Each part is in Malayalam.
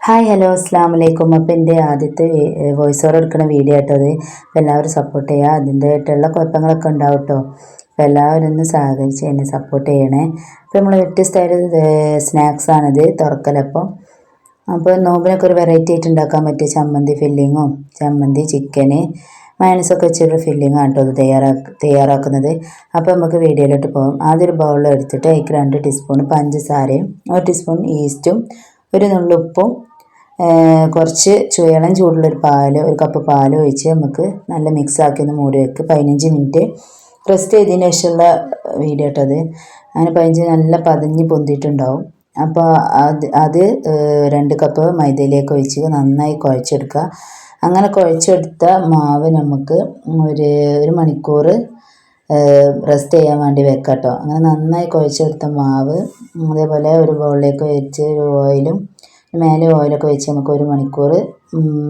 ഹായ് ഹലോ അസ്സാം വലൈക്കും അപ്പോൾ എന്റെ ആദ്യത്തെ വോയിസ് ഓവർ എടുക്കുന്ന വീഡിയോ ആയിട്ടത് അപ്പോൾ എല്ലാവരും സപ്പോർട്ട് ചെയ്യുക അതിന്റെതായിട്ടുള്ള കുഴപ്പങ്ങളൊക്കെ ഉണ്ടാവും കേട്ടോ അപ്പോൾ എല്ലാവരും ഒന്ന് സഹകരിച്ച് എന്നെ സപ്പോർട്ട് ചെയ്യണേ. അപ്പോൾ നമ്മൾ വ്യത്യസ്തമായിട്ട് സ്നാക്സ് ആണിത് തുറക്കലപ്പം അപ്പോൾ നോമ്പിനൊക്കെ ഒരു വെറൈറ്റി ആയിട്ട് ഉണ്ടാക്കാൻ പറ്റിയ ചമ്മന്തി ഫില്ലിങ്ങും ചമ്മന്തി ചിക്കന് മയണസൊക്കെ വെച്ചൊരു ഫില്ലിംഗ് ആണ് കേട്ടോ ഇത് തയ്യാറാക്ക തയ്യാറാക്കുന്നത്. അപ്പോൾ നമുക്ക് വീഡിയോയിലോട്ട് പോകും ആദ്യം ഒരു ബൗളിൽ എടുത്തിട്ട് അതിലേക്ക് രണ്ട് ടീസ്പൂൺ പഞ്ചസാരയും ഒരു ടീസ്പൂൺ ഈസ്റ്റും ഒരു നുള്ളുപ്പും കുറച്ച് ചുവളം ചൂടുള്ളൊരു പാൽ ഒരു കപ്പ് പാൽ ഒഴിച്ച് നമുക്ക് നല്ല മിക്സ് ആക്കി ഒന്ന് മൂടി വെക്കുക പതിനഞ്ച് മിനിറ്റ് റെസ്റ്റ് ചെയ്തതിന് ശേഷമുള്ള വീഡിയോ കേട്ടത് അങ്ങനെ പതിനഞ്ച് നല്ല പതിഞ്ഞ് പൊന്തിയിട്ടുണ്ടാവും. അപ്പോൾ അത് അത് രണ്ട് കപ്പ് മൈദയിലേക്ക് ഒഴിച്ച് നന്നായി കുഴച്ചെടുക്കുക. അങ്ങനെ കുഴച്ചെടുത്ത മാവ് നമുക്ക് ഒരു ഒരു മണിക്കൂർ റെസ്റ്റ് ചെയ്യാൻ വേണ്ടി വെക്കാം കേട്ടോ അങ്ങനെ നന്നായി കുഴച്ചെടുത്ത മാവ് അതേപോലെ ഒരു ബൗളിലേക്ക് വെച്ച് ഒരു ഓയിലും മേലെ ഓയിലൊക്കെ വെച്ച് നമുക്ക് ഒരു മണിക്കൂർ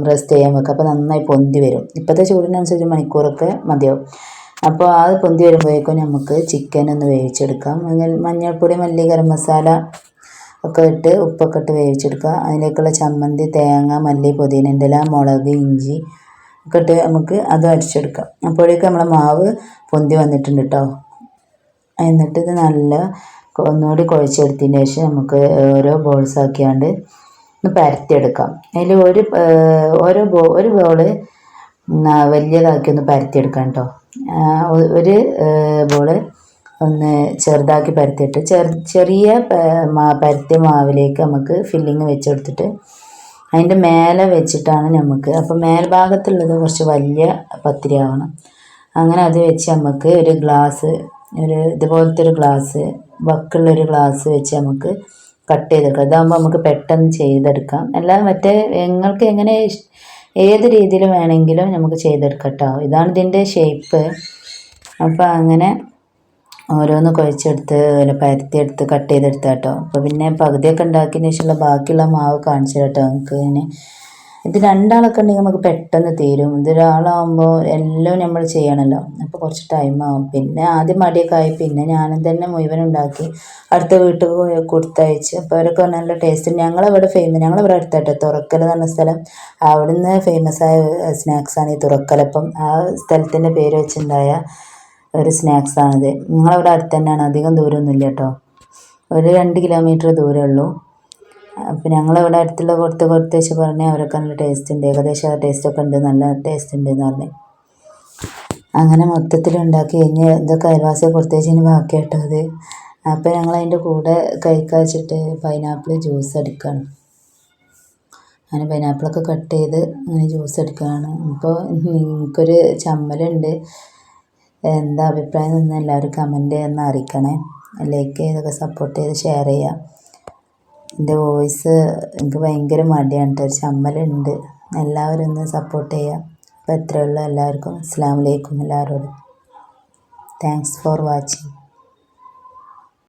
റെസ്റ്റ് ചെയ്യാൻ വെക്കാം. അപ്പോൾ നന്നായി പൊന്തി വരും. ഇപ്പോഴത്തെ ചൂടിനനുസരിച്ച് മണിക്കൂറൊക്കെ മതിയാവും. അപ്പോൾ അത് പൊന്തി വരുമ്പോഴേക്കും നമുക്ക് ചിക്കൻ ഒന്ന് വേവിച്ചെടുക്കാം. മഞ്ഞൾപ്പൊടി മല്ലി ഗരം മസാല ഒക്കെ ഇട്ട് ഉപ്പൊക്കെ ഇട്ട് വേവിച്ചെടുക്കുക. അതിലേക്കുള്ള ചമ്മന്തി തേങ്ങ മല്ലി പുതിനന്റെ ഇല മുളക് ഇഞ്ചി ഒക്കെ ഇട്ട് നമുക്ക് അത് അടിച്ചെടുക്കാം. അപ്പോഴേക്കും നമ്മളെ മാവ് പൊന്തി വന്നിട്ടുണ്ട് കേട്ടോ എന്നിട്ട് ഇത് നല്ല ഒന്നുകൂടി കുഴച്ചെടുത്തതിന് ശേഷം നമുക്ക് ഓരോ ബോൾസ് ആക്കിയാണ്ട് ഒന്ന് പരത്തിയെടുക്കാം. അതിൽ ഒരു ഓരോ ബോ ഒരു ബോൾ വലിയതാക്കി ഒന്ന് പരത്തിയെടുക്കാം കേട്ടോ. ഒരു ബോൾ ഒന്ന് ചെറുതാക്കി പരത്തിയിട്ട് ചെറു ചെറിയ പരത്തിയ മാവിലേക്ക് നമുക്ക് ഫില്ലിങ് വെച്ചെടുത്തിട്ട് അതിന്റെ മേലെ വെച്ചിട്ടാണ് നമുക്ക് അപ്പോൾ മേൽഭാഗത്തുള്ളത് കുറച്ച് വലിയ പത്തിരി ആവണം അങ്ങനെ അത് വെച്ച് നമുക്ക് ഒരു ഗ്ലാസ് ഒരു ഇതുപോലത്തെ ഒരു ഗ്ലാസ് വക്കുള്ളൊരു ഗ്ലാസ് വെച്ച് നമുക്ക് കട്ട് ചെയ്തെടുക്കാം ഇതാകുമ്പോൾ നമുക്ക് പെട്ടെന്ന് ചെയ്തെടുക്കാം. അല്ല മറ്റേ നിങ്ങൾക്ക് എങ്ങനെ ഏത് രീതിയിൽ വേണമെങ്കിലും നമുക്ക് ചെയ്തെടുക്കാം കേട്ടോ ഇതാണ് ഇതിന്റെ ഷേപ്പ് അപ്പോൾ അങ്ങനെ ഓരോന്ന് കുഴച്ചെടുത്ത് അല്ല പരത്തിയെടുത്ത് കട്ട് ചെയ്തെടുത്ത കേട്ടോ അപ്പോൾ പിന്നെ പകുതിയൊക്കെ ഉണ്ടാക്കിയതിന് ശേഷമുള്ള ബാക്കിയുള്ള മാവ് കാണിച്ചു കേട്ടോ നമുക്ക് ഇങ്ങനെ ഇത് രണ്ടാളൊക്കെ ഉണ്ടെങ്കിൽ നമുക്ക് പെട്ടെന്ന് തീരും. ഇതൊരാളാകുമ്പോൾ എല്ലാം നമ്മൾ ചെയ്യണമല്ലോ അപ്പോൾ കുറച്ച് ടൈം ആവും. പിന്നെ ആദ്യം മടിയൊക്കെ ആയി. പിന്നെ ഞാനും തന്നെ മുഴുവൻ ഉണ്ടാക്കി. അടുത്ത വീട്ടിൽ പോയി കൊടുത്തയച്ച്. അപ്പോൾ അവരൊക്കെ നല്ല ടേസ്റ്റ് ഞങ്ങളവിടെ ഫേമസ് ഞങ്ങളിവിടെ അടുത്തായിട്ട് തുറക്കൽ എന്ന് പറഞ്ഞ സ്ഥലം. അവിടുന്ന് ഫേമസ് ആയ സ്നാക്സാണ് ഈ തുറക്കലപ്പം ആ സ്ഥലത്തിന്റെ പേര് വെച്ചുണ്ടായ ഒരു സ്നാക്സാണിത് ഞങ്ങളവിടെ അടുത്ത് തന്നെയാണ്. അധികം ദൂരമൊന്നുമില്ല കേട്ടോ. ഒരു രണ്ട് കിലോമീറ്റർ ദൂരമേ ഉള്ളൂ. അപ്പോൾ ഞങ്ങളിവിടെ അടുത്തുള്ള കൊടുത്ത് കൊടുത്ത് വെച്ച് പറഞ്ഞ് അവരൊക്കെ നല്ല ടേസ്റ്റ് ഉണ്ട് ഏകദേശം ആ ടേസ്റ്റൊക്കെ ഉണ്ട്. നല്ല ടേസ്റ്റ് ഉണ്ട് എന്ന് പറഞ്ഞ്. അങ്ങനെ മൊത്തത്തിൽ ഉണ്ടാക്കി കഴിഞ്ഞ് ഇതൊക്കെ അയൽവാസിയെ കൊടുത്തേച്ചിന് ബാക്കി കേട്ടോ അത്. അപ്പോൾ ഞങ്ങൾ അതിന്റെ കൂടെ കഴിക്കാച്ചിട്ട് പൈനാപ്പിൾ ജ്യൂസ് അടിക്കുകയാണ് അങ്ങനെ പൈനാപ്പിളൊക്കെ കട്ട് ചെയ്ത് അങ്ങനെ ജ്യൂസ് അടിക്കുകയാണ് ഇപ്പോൾ നിങ്ങൾക്കൊരു ചമ്മലുണ്ട് എന്താ അഭിപ്രായം എന്ന് എല്ലാവരും കമന്റ് ചെയ്യുന്ന അറിയിക്കണേ. ലൈക്ക് ചെയ്തൊക്കെ സപ്പോർട്ട് ചെയ്ത് ഷെയർ ചെയ്യുക എന്റെ വോയിസ് എനിക്ക് ഭയങ്കര മടിയാണ് കേട്ടോ ഒരു ചമ്മലുണ്ട്. എല്ലാവരും ഒന്ന് സപ്പോർട്ട് ചെയ്യുക അപ്പോൾ എത്രയുള്ള എല്ലാവർക്കും അസ്സാം വലൈക്കും എല്ലാവരോടും. Thanks for watching